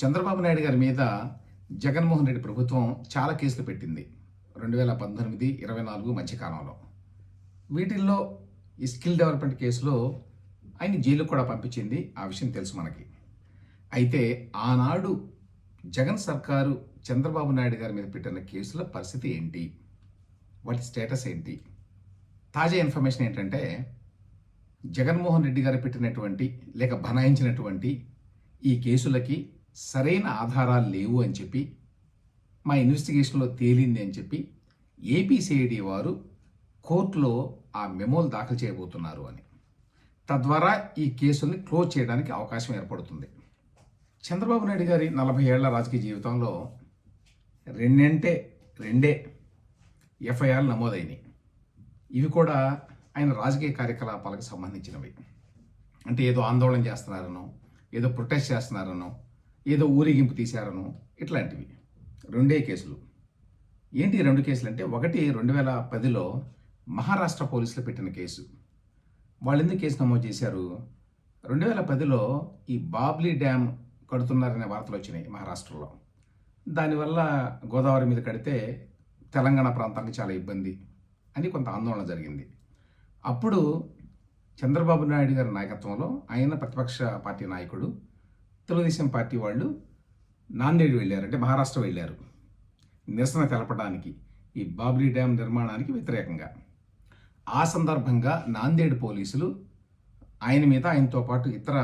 చంద్రబాబు నాయుడు గారి మీద జగన్మోహన్ రెడ్డి ప్రభుత్వం చాలా కేసులు పెట్టింది. రెండు వేల పంతొమ్మిది ఇరవై నాలుగు మధ్యకాలంలో వీటిల్లో ఈ స్కిల్ డెవలప్మెంట్ కేసులో ఆయన జైలుకు కూడా పంపించింది ఆ విషయం తెలుసు మనకి. అయితే ఆనాడు జగన్ సర్కారు చంద్రబాబు నాయుడు గారి మీద పెట్టిన కేసుల పరిస్థితి ఏంటి? వాటి స్టేటస్ ఏంటి? తాజా ఇన్ఫర్మేషన్ ఏంటంటే జగన్మోహన్ రెడ్డి గారు పెట్టినటువంటి లేక బనాయించినటువంటి ఈ కేసులకి సరైన ఆధారాలు లేవు అని చెప్పి మా ఇన్వెస్టిగేషన్లో తేలింది అని చెప్పి ఏపీసీఐడి వారు కోర్టులో ఆ మెమోలు దాఖలు చేయబోతున్నారు అని. తద్వారా ఈ కేసుల్ని క్లోజ్ చేయడానికి అవకాశం ఏర్పడుతుంది. చంద్రబాబు నాయుడు గారి నలభై ఏళ్ళ రాజకీయ జీవితంలో రెండంటే రెండే ఎఫ్ఐఆర్లు నమోదైనవి ఇవి కూడా ఆయన రాజకీయ కార్యకలాపాలకు సంబంధించినవి. అంటే ఏదో ఆందోళన చేస్తున్నారనో ఏదో ప్రొటెస్ట్ చేస్తున్నారనో ఏదో ఊరేగింపు తీశారను ఇట్లాంటివి. రెండే కేసులు. ఏంటి రెండు కేసులు అంటే ఒకటి రెండు వేల పదిలో మహారాష్ట్ర పోలీసులు పెట్టిన కేసు. వాళ్ళు ఎందుకు కేసు నమోదు చేశారు? రెండు వేల పదిలో ఈ బాబ్లీ డ్యామ్ కడుతున్నారనే వార్తలు వచ్చినాయి మహారాష్ట్రలో. దానివల్ల గోదావరి మీద కడితే తెలంగాణ ప్రాంతానికి చాలా ఇబ్బంది అని కొంత ఆందోళన జరిగింది. అప్పుడు చంద్రబాబు నాయుడు గారి నాయకత్వంలో ఆయన ప్రతిపక్ష పార్టీ నాయకుడు తెలుగుదేశం పార్టీ వాళ్ళు నాందేడ్ వెళ్ళారు అంటే మహారాష్ట్ర వెళ్ళారు. నిరసన తెలపడానికి ఈ బాబ్లీ డ్యామ్ నిర్మాణానికి వ్యతిరేకంగా. ఆ సందర్భంగా నాందేడ్ పోలీసులు ఆయన మీద ఆయనతో పాటు ఇతర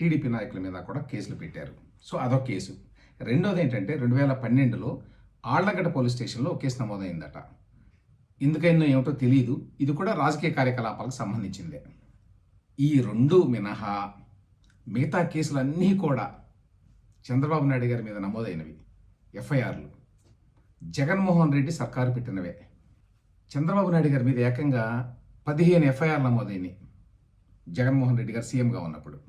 టీడీపీ నాయకుల మీద కూడా కేసులు పెట్టారు. సో అదొక కేసు. రెండోది ఏంటంటే రెండు వేల పన్నెండులో ఆళ్ళగడ్డ పోలీస్ స్టేషన్లో కేసు నమోదైందట. ఎందుకైందో ఏమిటో తెలియదు ఇది కూడా రాజకీయ కార్యకలాపాలకు సంబంధించిందే. ఈ రెండు మినహా మిగతా కేసులన్నీ కూడా చంద్రబాబు నాయుడు గారి మీద నమోదైనవి. ఎఫ్ఐఆర్లు. జగన్మోహన్ రెడ్డి సర్కారు పెట్టినవే. చంద్రబాబు నాయుడు గారి మీద ఏకంగా పదిహేను ఎఫ్ఐఆర్ నమోదైనవి జగన్మోహన్ రెడ్డి గారు సీఎంగా ఉన్నప్పుడు.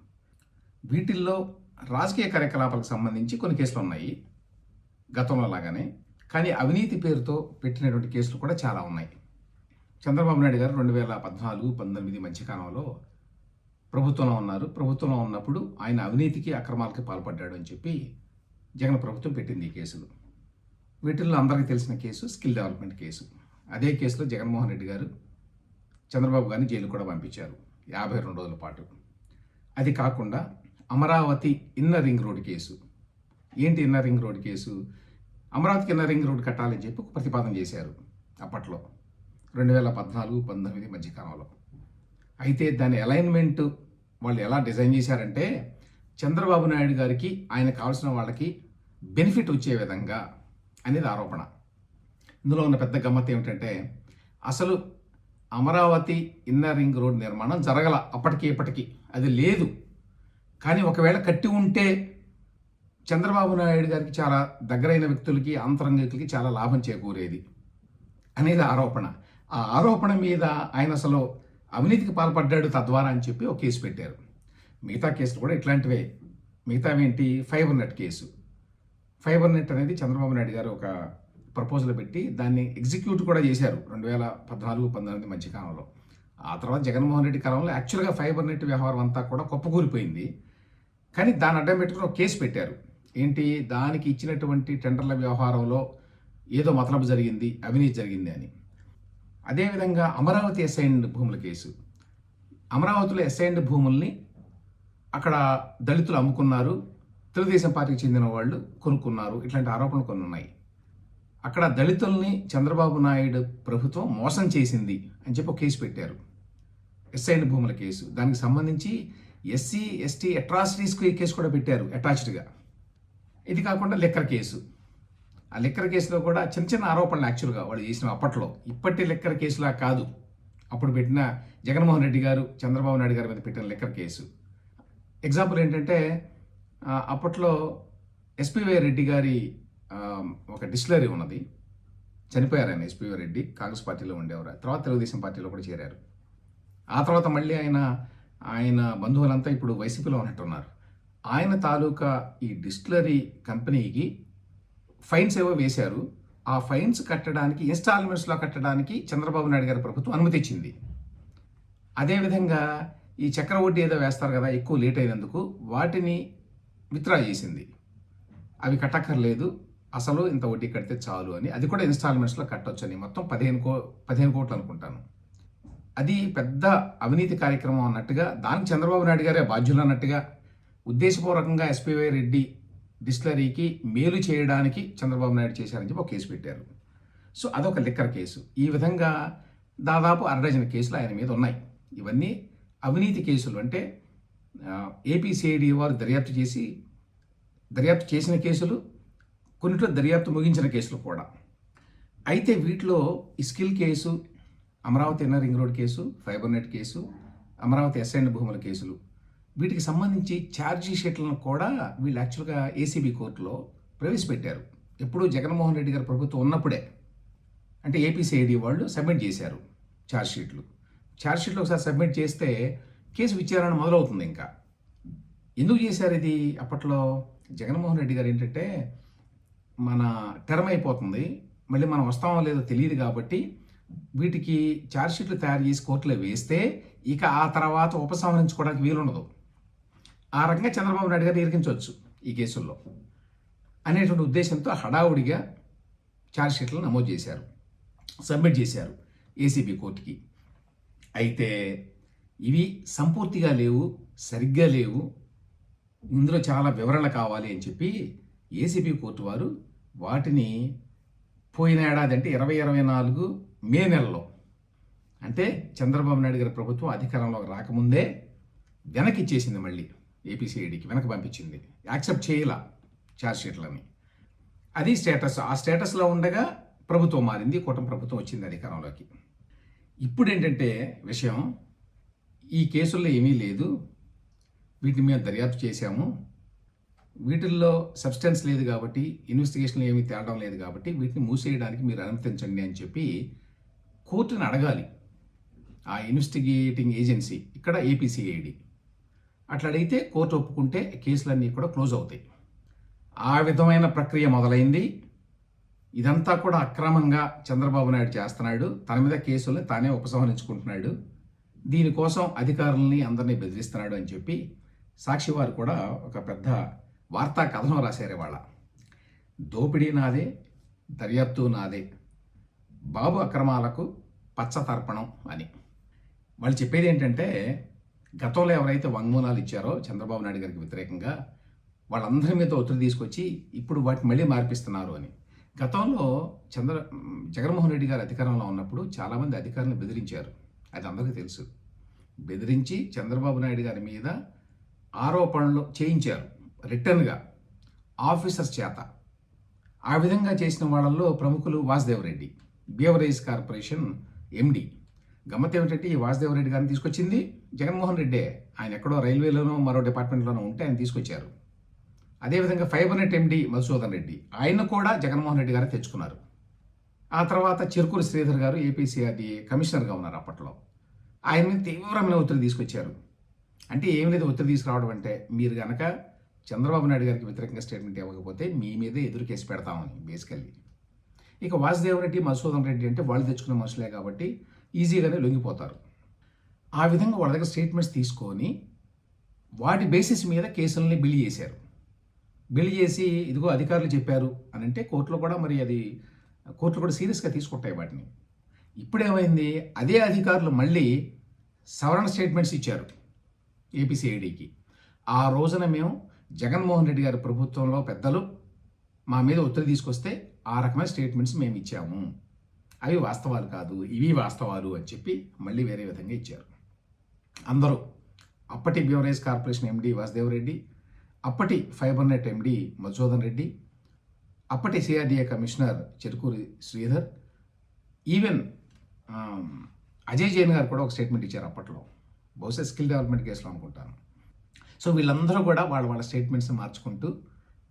వీటిల్లో రాజకీయ కార్యకలాపాలకు సంబంధించి కొన్ని కేసులు ఉన్నాయి. గతంలో లాగానే. కానీ అవినీతి పేరుతో పెట్టినటువంటి కేసులు కూడా చాలా ఉన్నాయి. చంద్రబాబు నాయుడు గారు రెండు వేల పద్నాలుగు పంతొమ్మిది మధ్యకాలంలో ప్రభుత్వంలో ఉన్నారు. ప్రభుత్వంలో ఉన్నప్పుడు ఆయన అవినీతికి అక్రమాలకి పాల్పడ్డాడు అని చెప్పి జగన్ ప్రభుత్వం పెట్టింది ఈ కేసులు. వీటిల్లో అందరికీ తెలిసిన కేసు స్కిల్ డెవలప్మెంట్ కేసు. అదే కేసులో జగన్మోహన్ రెడ్డి గారు చంద్రబాబు గారిని జైలు కూడా పంపించారు యాభై రెండు రోజుల పాటు. అది కాకుండా Amaravati inner ring road case. ఏంటి ఇన్నర్ రింగ్ రోడ్ కేసు? అమరావతికి ఇన్నర్ రింగ్ రోడ్ కట్టాలని చెప్పి ఒక ప్రతిపాదన చేశారు అప్పట్లో. రెండు వేల పద్నాలుగు పంతొమ్మిది మధ్యకాలంలో. అయితే దాని అలైన్మెంట్ వాళ్ళు ఎలా డిజైన్ చేశారంటే చంద్రబాబు నాయుడు గారికి ఆయన కావాల్సిన వాళ్ళకి బెనిఫిట్ వచ్చే విధంగా అనేది ఆరోపణ. ఇందులో ఉన్న పెద్ద గమ్మత్ ఏమిటంటే అసలు అమరావతి ఇన్నర్ రింగ్ రోడ్ నిర్మాణం జరగల అప్పటికి ఇప్పటికీ అది లేదు. కానీ ఒకవేళ కట్టి ఉంటే చంద్రబాబు నాయుడు గారికి చాలా దగ్గరైన వ్యక్తులకి అంతరంగికులకి చాలా లాభం చేకూరేది అనేది ఆరోపణ. ఆ ఆరోపణ మీద ఆయన అసలు అవినీతికి పాల్పడ్డాడు తద్వారా అని చెప్పి ఒక కేసు పెట్టారు. మిగతా కేసులు కూడా ఇట్లాంటివే. మిగతావేంటి? Fibre net case. Fibre net అనేది చంద్రబాబు నాయుడు గారు ఒక ప్రపోజల్ పెట్టి దాన్ని ఎగ్జిక్యూట్ కూడా చేశారు రెండు వేల పద్నాలుగు పంతొమ్మిది మధ్యకాలంలో ఆ తర్వాత జగన్మోహన్ రెడ్డి కాలంలో యాక్చువల్గా ఫైబర్ నెట్ వ్యవహారం అంతా కూడా కుప్పకూలిపోయింది కానీ దాన్ని అడ్డం పెట్టుకుని ఒక కేసు పెట్టారు. ఏంటి? దానికి ఇచ్చినటువంటి టెండర్ల వ్యవహారంలో ఏదో మతలబు జరిగింది అవినీతి జరిగింది అని. అదేవిధంగా అమరావతి అసైన్డ్ భూముల కేసు. అమరావతిలో అసైన్డ్ భూముల్ని అక్కడ దళితులు అమ్ముకున్నారు తెలుగుదేశం పార్టీకి చెందిన వాళ్ళు కొనుక్కున్నారు ఇట్లాంటి ఆరోపణలు కొన్ని ఉన్నాయి. అక్కడ దళితుల్ని చంద్రబాబు నాయుడు ప్రభుత్వం మోసం చేసింది అని చెప్పి ఒక కేసు పెట్టారు. ఎస్ఐన్ భూముల కేసు. దానికి సంబంధించి ఎస్సీ ఎస్టీ అట్రాసిటీస్కి కేసు కూడా పెట్టారు అటాచ్డ్గా. ఇది కాకుండా లెక్కర్ కేసు. ఆ లిక్కర్ కేసులో కూడా చిన్న చిన్న ఆరోపణలు యాక్చువల్గా వాళ్ళు చేసిన అప్పట్లో. ఇప్పటి లెక్కర్ కేసులా కాదు. అప్పుడు పెట్టిన జగన్మోహన్ రెడ్డి గారు చంద్రబాబు నాయుడు గారి మీద పెట్టిన లెక్కర్ కేసు. ఎగ్జాంపుల్ ఏంటంటే అప్పట్లో ఎస్పీవై రెడ్డి గారి ఒక డిస్టిలరీ ఉన్నది. చనిపోయారు ఆయన ఎస్పీవై రెడ్డి. కాంగ్రెస్ పార్టీలో ఉండేవారు. తర్వాత తెలుగుదేశం పార్టీలో కూడా చేరారు. ఆ తర్వాత మళ్ళీ ఆయన ఆయన బంధువులంతా ఇప్పుడు వైసీపీలో ఉన్నట్టున్నారు. ఆయన తాలూకా ఈ డిస్టిలరీ కంపెనీకి ఫైన్స్ ఏవో వేశారు ఆ ఫైన్స్ కట్టడానికి ఇన్స్టాల్మెంట్స్లో కట్టడానికి చంద్రబాబు నాయుడు గారి ప్రభుత్వం అనుమతి ఇచ్చింది. అదేవిధంగా ఈ చక్ర వడ్డీ ఏదో వేస్తారు కదా ఎక్కువ లేట్ అయినందుకు వాటిని విత్డ్రా చేసింది. అవి కట్టక్కర్లేదు అసలు ఇంత వడ్డీ కడితే చాలు అని. అది కూడా ఇన్స్టాల్మెంట్స్లో కట్టొచ్చు అని మొత్తం పదిహేను కో పదిహేను కోట్లు అనుకుంటాను. అది పెద్ద అవినీతి కార్యక్రమం అన్నట్టుగా దానికి చంద్రబాబు నాయుడు గారే బాధ్యులు అన్నట్టుగా ఉద్దేశపూర్వకంగా ఎస్పీవై రెడ్డి డిస్టిలరీకి మేలు చేయడానికి చంద్రబాబు నాయుడు చేశారని చెప్పి ఒక కేసు పెట్టారు. సో అదొక లిక్కర్ కేసు. ఈ విధంగా దాదాపు అరడజన కేసులు ఆయన మీద ఉన్నాయి. ఇవన్నీ అవినీతి కేసులు. అంటే ఏపీసీఐడి వారు దర్యాప్తు చేసి దర్యాప్తు చేసిన కేసులు కొన్నిట్లో దర్యాప్తు ముగించిన కేసులు కూడా. అయితే వీటిలో skill case Amaravati inner ring road case fibre net case Amaravati assigned భూముల కేసులు వీటికి సంబంధించి ఛార్జీ షీట్లను కూడా వీళ్ళు యాక్చువల్గా ఏసీబీ కోర్టులో ప్రవేశపెట్టారు. ఎప్పుడు జగన్మోహన్ రెడ్డి గారి ప్రభుత్వం ఉన్నప్పుడే. అంటే ఏపీసీఐడి వాళ్ళు సబ్మిట్ చేశారు ఛార్జ్ షీట్లు. ఛార్జ్ షీట్లు ఒకసారి సబ్మిట్ చేస్తే కేసు విచారణ మొదలవుతుంది ఇంకా. ఎందుకు చేశారు ఇది అప్పట్లో? జగన్మోహన్ రెడ్డి గారు ఏంటంటే మన టర్మ్ అయిపోతుంది. మళ్ళీ మనం వస్తామో లేదో తెలియదు కాబట్టి వీటికి ఛార్జ్ షీట్లు తయారు చేసి కోర్టులో వేస్తే ఇక ఆ తర్వాత ఉపసంహరించుకోవడానికి వీలుండదు. ఆ రకంగా చంద్రబాబు నాయుడు గారిని ఇరికించవచ్చు ఈ కేసుల్లో అనేటువంటి ఉద్దేశంతో హడావుడిగా ఛార్జ్షీట్లు నమోదు చేశారు. సబ్మిట్ చేశారు ఏసీబీ కోర్టుకి. అయితే ఇవి సంపూర్తిగా లేవు సరిగ్గా లేవు. ఇందులో చాలా వివరణ కావాలి అని చెప్పి ఏసీబీ కోర్టు వారు వాటిని పోయిన ఏడాది అంటే ఇరవై ఇరవై నాలుగు మే నెలలో అంటే చంద్రబాబు నాయుడు గారి ప్రభుత్వం అధికారంలోకి రాకముందే వెనక్కి ఇచ్చేసింది మళ్ళీ. ఏపీసీఐడికి వెనక్కి పంపించింది. యాక్సెప్ట్ చేయాల ఛార్జ్షీట్లని అది స్టేటస్ ఆ స్టేటస్లో ఉండగా ప్రభుత్వం మారింది కూటమి ప్రభుత్వం వచ్చింది అధికారంలోకి. ఇప్పుడు ఏంటంటే విషయం ఈ కేసుల్లో ఏమీ లేదు. వీటిని మేము దర్యాప్తు చేశాము. వీటిల్లో సబ్స్టెన్స్ లేదు కాబట్టి ఇన్వెస్టిగేషన్లు ఏమీ తేలడం లేదు కాబట్టి వీటిని మూసేయడానికి మీరు అనుమతించండి అని చెప్పి కోర్టుని అడగాలి. ఆ ఇన్వెస్టిగేటింగ్ ఏజెన్సీ ఇక్కడ ఏపీసీఐడి అట్లా అడిగితే కోర్టు ఒప్పుకుంటే కేసులన్నీ కూడా క్లోజ్ అవుతాయి. ఆ విధమైన ప్రక్రియ మొదలైంది. ఇదంతా కూడా అక్రమంగా చంద్రబాబు నాయుడు చేస్తున్నాడు. తన మీద కేసుల్ని తానే ఉపసంహరించుకుంటున్నాడు. దీనికోసం అధికారుల్ని అందరినీ బెదిరిస్తున్నాడు అని చెప్పి సాక్షి వారు కూడా ఒక పెద్ద వార్తా కథనం రాశారు వాళ్ళ దోపిడీ నాదే దర్యాప్తు నాదే. బాబు అక్రమాలకు పచ్చ తర్పణం అని. వాళ్ళు చెప్పేది ఏంటంటే గతంలో ఎవరైతే వాంగ్మూలాలు ఇచ్చారో చంద్రబాబు నాయుడు గారికి వ్యతిరేకంగా వాళ్ళందరి మీద ఒత్తిడి తీసుకొచ్చి ఇప్పుడు వాటిని మళ్ళీ మార్పిస్తున్నారు అని. గతంలో చంద్ర జగన్మోహన్ రెడ్డి గారు అధికారంలో ఉన్నప్పుడు చాలామంది అధికారులను బెదిరించారు. అది అందరికీ తెలుసు. బెదిరించి చంద్రబాబు నాయుడు గారి మీద ఆరోపణలు చేయించారు. రిటర్న్గా ఆఫీసర్స్ చేత. ఆ విధంగా చేసిన వాళ్ళల్లో ప్రముఖులు వాసుదేవరెడ్డి బీవరేజ్ కార్పొరేషన్ ఎండి. గమ్మత్ ఏమిటంటే ఈ వాసుదేవరెడ్డి గారిని తీసుకొచ్చింది జగన్మోహన్ రెడ్డే. ఆయన ఎక్కడో రైల్వేలోనో మరో డిపార్ట్మెంట్లోనో ఉంటే ఆయన తీసుకొచ్చారు. అదేవిధంగా fibre net MD Madhusudan Reddy ఆయన కూడా జగన్మోహన్ రెడ్డి గారు తెచ్చుకున్నారు. ఆ తర్వాత చిరుకూరు శ్రీధర్ గారు ఏపీసీఆర్డీ కమిషనర్గా ఉన్నారు అప్పట్లో. ఆయన మీద తీవ్రమైన ఒత్తిడి తీసుకొచ్చారు. అంటే ఏం లేదు ఒత్తిడి తీసుకురావడం అంటే మీరు కనుక చంద్రబాబు నాయుడు గారికి వ్యతిరేకంగా స్టేట్మెంట్ ఇవ్వకపోతే మీ మీదే ఎదురు కేసు పెడతామని బేసికల్లీ. ఇక వాసుదేవ్ రెడ్డి మధుసూదన్ రెడ్డి అంటే వాళ్ళు తెచ్చుకున్న మనుషులే కాబట్టి ఈజీగానే లొంగిపోతారు. ఆ విధంగా వాళ్ళ దగ్గర స్టేట్మెంట్స్ తీసుకొని వాటి బేసిస్ మీద కేసులని బిల్ చేశారు. బిల్ చేసి ఇదిగో అధికారులు చెప్పారు అని అంటే కోర్టులో కూడా మరి అది కోర్టులు కూడా సీరియస్గా తీసుకుంటాయి వాటిని. ఇప్పుడేమైంది? అదే అధికారులు మళ్ళీ సవరణ స్టేట్మెంట్స్ ఇచ్చారు ఏపీసీఐడికి ఆ రోజున మేము జగన్మోహన్ రెడ్డి గారి ప్రభుత్వంలో పెద్దలు మా మీద ఒత్తిడి తీసుకొస్తే ఆ రకమైన స్టేట్మెంట్స్ మేము ఇచ్చాము. అవి వాస్తవాలు కాదు ఇవి వాస్తవాలు అని చెప్పి మళ్ళీ వేరే విధంగా ఇచ్చారు. అందరూ అప్పటి బ్యూరేజ్ కార్పొరేషన్ ఎండి వాసుదేవరెడ్డి అప్పటి fibre net MD Madhusudan Reddy అప్పటి CRDA commissioner Cherukuri Sridhar even Ajay Jain garu కూడా ఒక స్టేట్మెంట్ ఇచ్చారు అప్పట్లో. బహుశా స్కిల్ డెవలప్మెంట్ కేసులో అనుకుంటాను. సో వీళ్ళందరూ కూడా వాళ్ళ వాళ్ళ స్టేట్మెంట్స్ మార్చుకుంటూ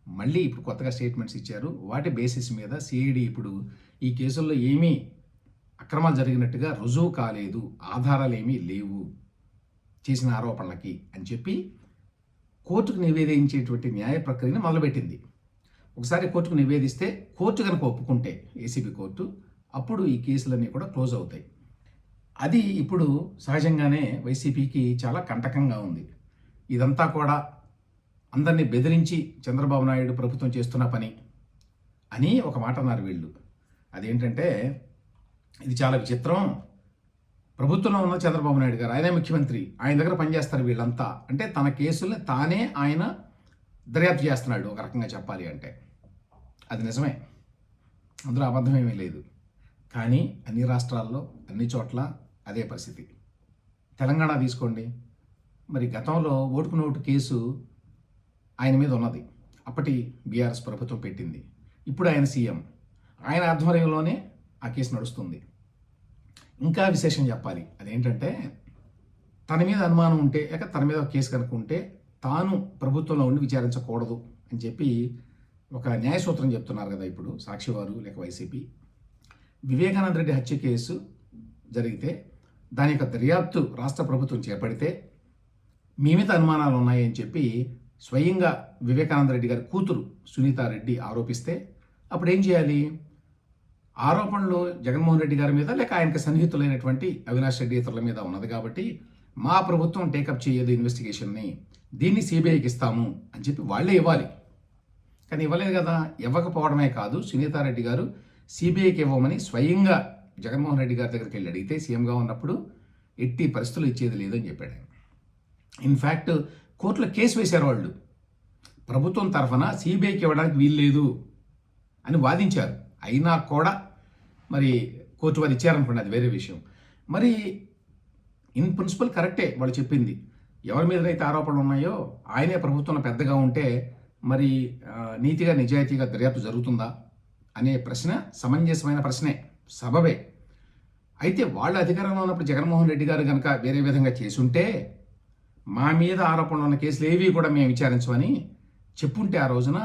మళ్ళీ ఇప్పుడు కొత్తగా స్టేట్మెంట్స్ ఇచ్చారు. వాటి బేసిస్ మీద సిఐడి ఇప్పుడు ఈ కేసుల్లో ఏమీ అక్రమాలు జరిగినట్టుగా రుజువు కాలేదు ఆధారాలు ఏమీ లేవు చేసిన ఆరోపణలకి అని చెప్పి కోర్టుకు నివేదించేటువంటి న్యాయ ప్రక్రియను మొదలుపెట్టింది. ఒకసారి కోర్టుకు నివేదిస్తే కోర్టు కనుక ఒప్పుకుంటే ఏసీబీ కోర్టు అప్పుడు ఈ కేసులన్నీ కూడా క్లోజ్ అవుతాయి. అది ఇప్పుడు సహజంగానే వైసీపీకి చాలా కంటకంగా ఉంది. ఇదంతా కూడా అందరినీ బెదిరించి చంద్రబాబు నాయుడు ప్రభుత్వం చేస్తున్న పని అని ఒక మాట అన్నారు వీళ్ళు. అదేంటంటే ఇది చాలా విచిత్రం. ప్రభుత్వంలో ఉన్న చంద్రబాబు నాయుడు గారు ఆయనే ముఖ్యమంత్రి ఆయన దగ్గర పనిచేస్తారు వీళ్ళంతా. అంటే తన కేసుల్ని తానే ఆయన దర్యాప్తు చేస్తున్నాడు ఒక రకంగా చెప్పాలి అంటే. అది నిజమే. అందులో అబద్ధం ఏమీ లేదు. కానీ అన్ని రాష్ట్రాల్లో అన్ని చోట్ల అదే పరిస్థితి. తెలంగాణ తీసుకోండి. మరి గతంలో ఓటుకు నోటు కేసు ఆయన మీద ఉన్నది. అప్పటి బీఆర్ఎస్ ప్రభుత్వం పెట్టింది. ఇప్పుడు ఆయన సీఎం. ఆయన ఆధ్వర్యంలోనే ఆ కేసు నడుస్తుంది. ఇంకా విశేషం చెప్పాలి. అదేంటంటే తన మీద అనుమానం ఉంటే లేక తన మీద కేసు కనుక ఉంటే తాను ప్రభుత్వంలో ఉండి విచారించకూడదు అని చెప్పి ఒక న్యాయ సూత్రం చెప్తున్నారు కదా ఇప్పుడు సాక్షివారు లేక వైసీపీ. వివేకానంద రెడ్డి హత్య కేసు జరిగితే దాని యొక్క దర్యాప్తు రాష్ట్ర ప్రభుత్వం చేపడితే మీ మీద అనుమానాలు ఉన్నాయని చెప్పి స్వయంగా వివేకానంద రెడ్డి గారి కూతురు సునీతారెడ్డి ఆరోపిస్తే అప్పుడు ఏం చేయాలి? ఆరోపణలు జగన్మోహన్ రెడ్డి గారి మీద లేక ఆయనకు సన్నిహితులైనటువంటి అవినాష్ రెడ్డి ఇతరుల మీద ఉన్నది కాబట్టి మా ప్రభుత్వం టేకప్ చేయదు ఇన్వెస్టిగేషన్ని. దీన్ని సిబిఐకి ఇస్తాము అని చెప్పి వాళ్ళే ఇవ్వాలి. కానీ ఇవ్వలేదు కదా. ఇవ్వకపోవడమే కాదు. సునీతారెడ్డి గారు సిబిఐకి ఇవ్వమని స్వయంగా జగన్మోహన్ రెడ్డి గారి దగ్గరికి వెళ్ళి అడిగితే సీఎంగా ఉన్నప్పుడు ఎట్టి పరిస్థితులు ఇచ్చేది లేదని చెప్పాడు ఆయన. ఇన్ఫ్యాక్ట్ కోర్టులో కేసు వేశారు వాళ్ళు. ప్రభుత్వం తరఫున సిబిఐకి ఇవ్వడానికి వీల్లేదు అని వాదించారు. అయినా కూడా మరి కోర్టు వారు ఇచ్చారనుకోండి అది వేరే విషయం. మరి ఇన్ ప్రిన్సిపల్ కరెక్టే వాళ్ళు చెప్పింది. ఎవరి మీద అయితే ఆరోపణలు ఉన్నాయో ఆయనే ప్రభుత్వంలో పెద్దగా ఉంటే మరి నీతిగా నిజాయితీగా దర్యాప్తు జరుగుతుందా అనే ప్రశ్న సమంజసమైన ప్రశ్నే సబబే. అయితే వాళ్ళ అధికారంలో ఉన్నప్పుడు జగన్మోహన్ రెడ్డి గారు కనుక వేరే విధంగా చేసుంటే మా మీద ఆరోపణలు ఉన్న కేసులు ఏవి కూడా మేము విచారించమని చెప్పుంటే ఆ రోజున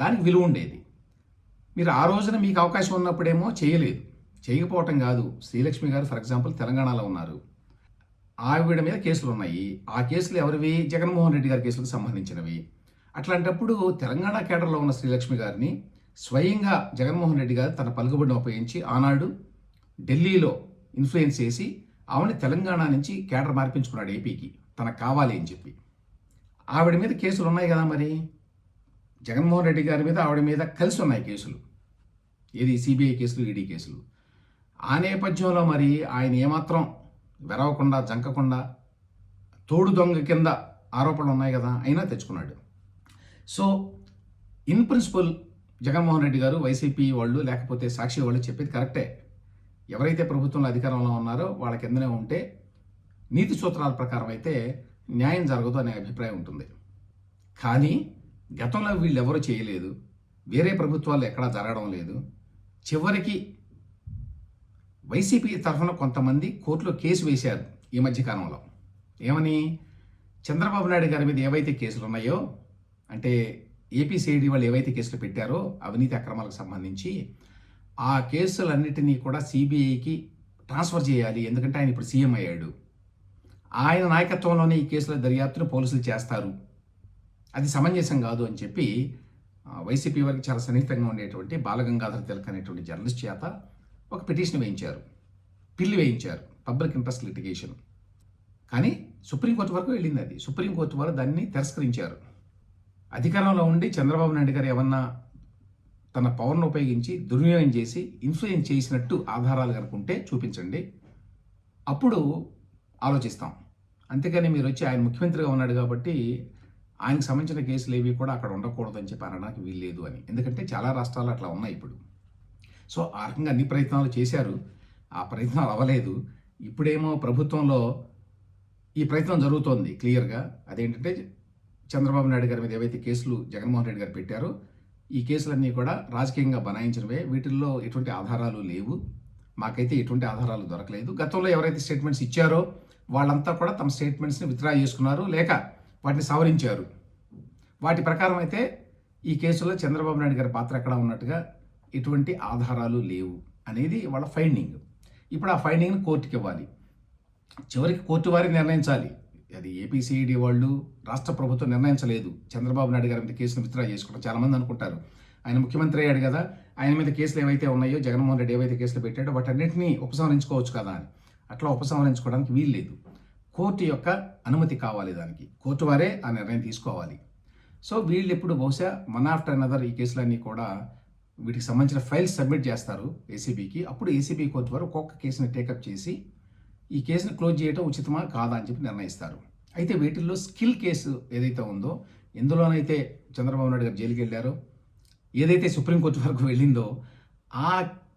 దానికి విలువ ఉండేది. మీరు ఆ రోజున మీకు అవకాశం ఉన్నప్పుడేమో చేయలేదు. చేయకపోవటం కాదు. శ్రీలక్ష్మి గారు ఫర్ ఎగ్జాంపుల్ తెలంగాణలో ఉన్నారు. ఆవిడ మీద కేసులు ఉన్నాయి ఆ కేసులు ఎవరివి? జగన్మోహన్ రెడ్డి గారి కేసులకు సంబంధించినవి. అట్లాంటప్పుడు తెలంగాణ కేడర్లో ఉన్న శ్రీలక్ష్మి గారిని స్వయంగా జగన్మోహన్ రెడ్డి గారు తన పలుకుబడిని ఉపయోగించి ఆనాడు ఢిల్లీలో ఇన్ఫ్లుయెన్స్ చేసి ఆవిడ తెలంగాణ నుంచి కేడర్ మార్పించుకున్నాడు ఏపీకి. తనకు కావాలి అని చెప్పి. ఆవిడ మీద కేసులు ఉన్నాయి కదా మరి? జగన్మోహన్ రెడ్డి గారి మీద ఆవిడ మీద కలిసి ఉన్నాయి కేసులు. ఏది సిబిఐ కేసులు ఈడీ కేసులు. ఆ నేపథ్యంలో మరి ఆయన ఏమాత్రం వెరవకుండా జంకకుండా తోడు దొంగ కింద ఆరోపణలు ఉన్నాయి కదా అయినా తెచ్చుకున్నాడు. So in principle Jaganmohan Reddy garu YCP వాళ్ళు లేకపోతే సాక్షి వాళ్ళు చెప్పేది కరెక్టే. ఎవరైతే ప్రభుత్వంలో అధికారంలో ఉన్నారో వాళ్ళ కిందనే ఉంటే నీతి సూత్రాల ప్రకారం అయితే న్యాయం జరగదు అనే అభిప్రాయం ఉంటుంది. కానీ గతంలో వీళ్ళు ఎవరు చేయలేదు. వేరే ప్రభుత్వాలు ఎక్కడా జరగడం లేదు. చివరికి వైసీపీ తరఫున కొంతమంది కోర్టులో కేసు వేశారు ఈ మధ్య కాలంలో. ఏమని? చంద్రబాబు నాయుడు గారి మీద ఏవైతే కేసులు ఉన్నాయో అంటే ఏపీసీఐడి వాళ్ళు ఏవైతే కేసులు పెట్టారో అవినీతి అక్రమాలకు సంబంధించి ఆ కేసులన్నిటినీ కూడా సిబిఐకి ట్రాన్స్ఫర్ చేయాలి. ఎందుకంటే ఆయన ఇప్పుడు సీఎం అయ్యాడు. ఆయన నాయకత్వంలోనే ఈ కేసుల దర్యాప్తును పోలీసులు చేస్తారు. అది సమంజసం కాదు అని చెప్పి వైసీపీ వారికి చాలా సన్నిహితంగా ఉండేటువంటి బాలగంగాధర్ తిలక్ అనేటువంటి జర్నలిస్ట్ చేత ఒక పిటిషన్ వేయించారు. పిల్లి వేయించారు. Public interest litigation. కానీ సుప్రీంకోర్టు వరకు వెళ్ళింది అది. సుప్రీంకోర్టు వారు దాన్ని తిరస్కరించారు. అధికారంలో ఉండి చంద్రబాబు నాయుడు గారు ఏమన్నా తన పవర్ను ఉపయోగించి దుర్వినియోగం చేసి ఇన్ఫ్లుయెన్స్ చేసినట్టు ఆధారాలు కనుకుంటే చూపించండి. అప్పుడు ఆలోచిస్తాం. అంతేకాని మీరు వచ్చి ఆయన ముఖ్యమంత్రిగా ఉన్నాడు కాబట్టి ఆయనకు సంబంధించిన కేసులు ఏవి కూడా అక్కడ ఉండకూడదని చెప్పి అనడానికి వీల్లేదు అని. ఎందుకంటే చాలా రాష్ట్రాలు అట్లా ఉన్నాయి ఇప్పుడు. సో ఆ రకంగా అన్ని ప్రయత్నాలు చేశారు. ఆ ప్రయత్నాలు అవ్వలేదు. ఇప్పుడేమో ప్రభుత్వంలో ఈ ప్రయత్నం జరుగుతోంది క్లియర్గా. అదేంటంటే చంద్రబాబు నాయుడు గారి మీద ఏవైతే కేసులు జగన్మోహన్ రెడ్డి గారు పెట్టారో ఈ కేసులన్నీ కూడా రాజకీయంగా బనాయించినవే వీటిల్లో ఎటువంటి ఆధారాలు లేవు. మాకైతే ఎటువంటి ఆధారాలు దొరకలేదు. గతంలో ఎవరైతే స్టేట్మెంట్స్ ఇచ్చారో వాళ్ళంతా కూడా తమ స్టేట్మెంట్స్ని విత్డ్రా చేసుకున్నారు. లేక వాటిని సవరించారు. వాటి ప్రకారం అయితే ఈ కేసులో చంద్రబాబు నాయుడు గారి పాత్ర ఎక్కడ ఉన్నట్టుగా ఎటువంటి ఆధారాలు లేవు అనేది వాళ్ళ ఫైండింగ్. ఇప్పుడు ఆ ఫైండింగ్ని కోర్టుకి ఇవ్వాలి. చివరికి కోర్టు వారి నిర్ణయించాలి. అది ఏపీసీఈడి వాళ్ళు రాష్ట్ర ప్రభుత్వం నిర్ణయించలేదు. చంద్రబాబు నాయుడు గారి మీద కేసును విత్డ్రా చేసుకోవడం చాలామంది అనుకుంటారు. ఆయన ముఖ్యమంత్రి అయ్యాడు కదా. ఆయన మీద కేసులు ఏవైతే ఉన్నాయో జగన్మోహన్ రెడ్డి ఏవైతే కేసులు పెట్టాడో వాటన్నింటినీ ఉపసంహరించుకోవచ్చు కదా అని. అట్లా ఉపసంహరించుకోవడానికి వీలు లేదు కోర్టు యొక్క అనుమతి కావాలి దానికి. కోర్టు వారే ఆ నిర్ణయం తీసుకోవాలి. సో వీళ్ళు ఇప్పుడు బహుశా వన్ ఆఫ్టర్ అనదర్ ఈ కేసులన్నీ కూడా వీటికి సంబంధించిన ఫైల్స్ సబ్మిట్ చేస్తారు ఏసీబీకి. అప్పుడు ఏసీబీ కోర్టు వారు ఒక్కొక్క కేసుని టేకప్ చేసి ఈ కేసుని క్లోజ్ చేయడం ఉచితమా కాదా అని చెప్పి నిర్ణయిస్తారు. అయితే వీటిల్లో స్కిల్ కేసు ఏదైతే ఉందో ఎందులోనైతే చంద్రబాబు నాయుడు గారు జైలుకి వెళ్ళారో ఏదైతే సుప్రీంకోర్టు వరకు వెళ్ళిందో ఆ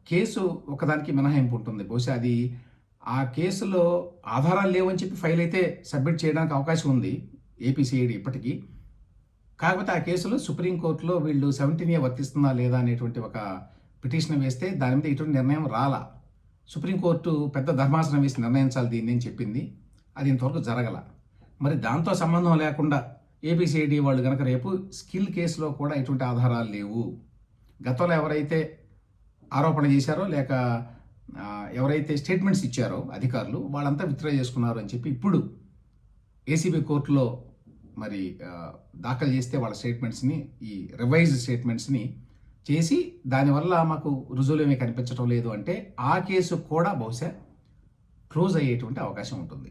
కేసు ఒకదానికి మినహాయింపు ఉంటుంది. బహుశా అది ఆ కేసులో ఆధారాలు లేవని చెప్పి ఫైల్ అయితే సబ్మిట్ చేయడానికి అవకాశం ఉంది ఏపీసీఐడి ఇప్పటికీ. కాకపోతే ఆ కేసులో సుప్రీంకోర్టులో వీళ్ళు సెవెంటీన్ ఇయర్ వర్తిస్తుందా లేదా అనేటువంటి ఒక పిటిషన్ వేస్తే దాని మీద ఇటువంటి నిర్ణయం రాలా. సుప్రీంకోర్టు పెద్ద ధర్మాసనం వేసి నిర్ణయించాలి దీన్ని అని చెప్పింది. అది ఇంతవరకు జరగల. మరి దాంతో సంబంధం లేకుండా ఏపీసీఐడి వాళ్ళు కనుక రేపు స్కిల్ కేసులో కూడా ఎటువంటి ఆధారాలు లేవు. గతంలో ఎవరైతే ఆరోపణ చేశారో లేక ఎవరైతే స్టేట్మెంట్స్ ఇచ్చారో అధికారులు వాళ్ళంతా విత్డ్రా చేసుకున్నారు అని చెప్పి ఇప్పుడు ఏసీబీ కోర్టులో మరి దాఖలు చేస్తే వాళ్ళ స్టేట్మెంట్స్ని ఈ రివైజ్డ్ స్టేట్మెంట్స్ని చేసి దానివల్ల మాకు రుజువులు ఏమీ కనిపించడం లేదు అంటే ఆ కేసు కూడా బహుశా క్లోజ్ అయ్యేటువంటి అవకాశం ఉంటుంది.